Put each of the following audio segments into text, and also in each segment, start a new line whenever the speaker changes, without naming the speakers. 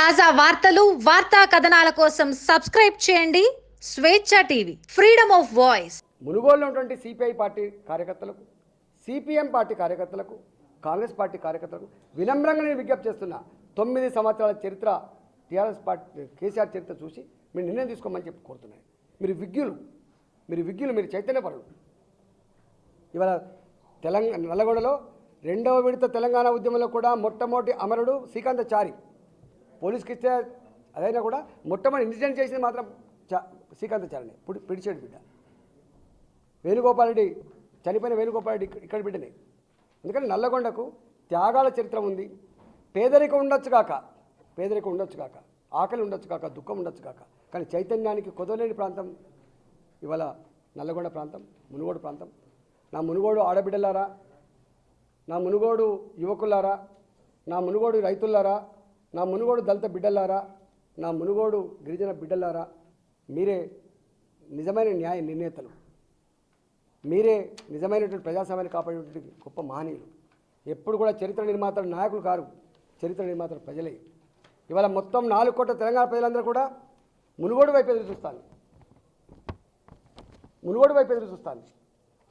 తాజా వార్తలు వార్తా కథనాల కోసం సబ్స్క్రైబ్ చేయండి. Swecha TV freedom of voice.
Munugodu ఉన్నటువంటి సిపిఐ పార్టీ కార్యకర్తలకు సిపిఎం పార్టీ కార్యకర్తలకు కాంగ్రెస్ పార్టీ కార్యకర్తలకు వినమ్రంగా నేను విజ్ఞప్తి చేస్తున్నా. తొమ్మిది సంవత్సరాల చరిత్ర టీఆర్ఎస్ పార్టీ కేసీఆర్ చరిత్ర చూసి మీరు నిర్ణయం తీసుకోమని చెప్పి కోరుతున్నాను. మీరు విజ్ఞులు మీరు విజ్ఞులు మీరు చైతన్యపరులు. ఇవాళ తెలంగాణ నల్లగొండలో రెండవ విడత తెలంగాణ ఉద్యమంలో కూడా మొట్టమొదటి అమరుడు శ్రీకాంతచారి పోలీస్కి ఇస్తే అదైనా కూడా మొట్టమొదటి ఇన్సిడెంట్ చేసింది మాత్రం చా శ్రీకాంతచారిని పిడి పిడిచేడు బిడ్డ. వేణుగోపాలరెడ్డి చనిపోయిన వేణుగోపాలరెడ్డి ఇక్కడ- ఇక్కడ బిడ్డనే. ఎందుకంటే నల్లగొండకు త్యాగాల చరిత్ర ఉంది. పేదరికం ఉండొచ్చు కాక పేదరికం ఉండొచ్చు కాక ఆకలి ఉండొచ్చు కాక దుఃఖం ఉండొచ్చు కాక కానీ చైతన్యానికి కొదవలేని ప్రాంతం ఇవాళ నల్లగొండ ప్రాంతం మునుగోడు ప్రాంతం. నా మునుగోడు ఆడబిడ్డలారా? నా మునుగోడు యువకులారా? నా మునుగోడు రైతులారా? నా మునుగోడు దళిత బిడ్డలారా నా మునుగోడు గిరిజన బిడ్డలారా మీరే నిజమైన న్యాయ నిర్ణేతలు. మీరే నిజమైనటువంటి ప్రజాస్వామ్యాన్ని కాపాడేటువంటి గొప్ప మహనీయులు. ఎప్పుడు కూడా చరిత్ర నిర్మాతలు నాయకులు కారు. చరిత్ర నిర్మాతలు ప్రజలే. ఇవాళ మొత్తం నాలుగు కోట్ల తెలంగాణ ప్రజలందరూ కూడా మునుగోడు వైపు ఎదురు చూస్తాను మునుగోడు వైపు ఎదురు చూస్తాను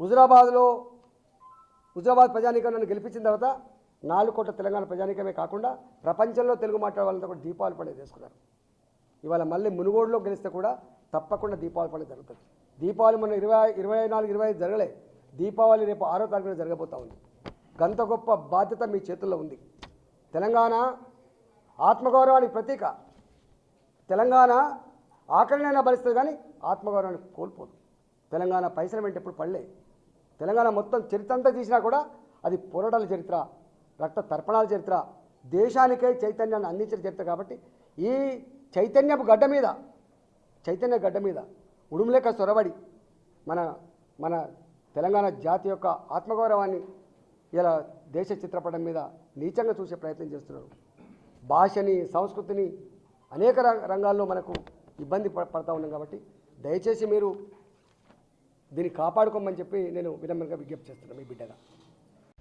హుజరాబాద్లో హుజరాబాద్ ప్రజానీకం నన్ను గెలిపించిన తర్వాత నాలుగు కోట్ల తెలంగాణ ప్రజానికమే కాకుండా ప్రపంచంలో తెలుగు మాట్లాడే వాళ్ళంతా కూడా దీపావళి పండుగ చేసుకున్నారు. ఇవాళ మళ్ళీ మునుగోడులో గెలిస్తే కూడా తప్పకుండా దీపావళి పండుగ జరుగుతుంది. దీపావళి మన ఇరవై ఇరవై నాలుగు ఇరవై ఐదు జరగలే. దీపావళి రేపు ఆరో తారీఖున జరగబోతా ఉంది. గంత గొప్ప బాధ్యత మీ చేతుల్లో ఉంది. తెలంగాణ ఆత్మగౌరవానికి ప్రతీక. తెలంగాణ ఆకలినైనా భరిస్తుంది కానీ ఆత్మగౌరవాన్ని కోల్పోదు. తెలంగాణ పైసలు వెంట ఎప్పుడు పడలే. తెలంగాణ మొత్తం చరిత్ర అంతా తీసినా కూడా అది పోరాటాల చరిత్ర. రక్త తర్పణాల చరిత్ర. దేశానికే చైతన్యాన్ని అందించిన చరిత్ర కాబట్టి ఈ చైతన్యపు గడ్డ మీద చైతన్య గడ్డ మీద ఉడుములేక సొరబడి మన మన తెలంగాణ జాతి యొక్క ఆత్మగౌరవాన్ని ఇలా దేశ చిత్రపటం మీద నీచంగా చూసే ప్రయత్నం చేస్తున్నారు. భాషని సంస్కృతిని అనేక రంగాల్లో మనకు ఇబ్బంది ప- పడతా ఉన్నాం కాబట్టి దయచేసి మీరు దీన్ని కాపాడుకోమని చెప్పి నేను వినమ్రంగా విజ్ఞప్తి చేస్తున్నాను మీ బిడ్డగా.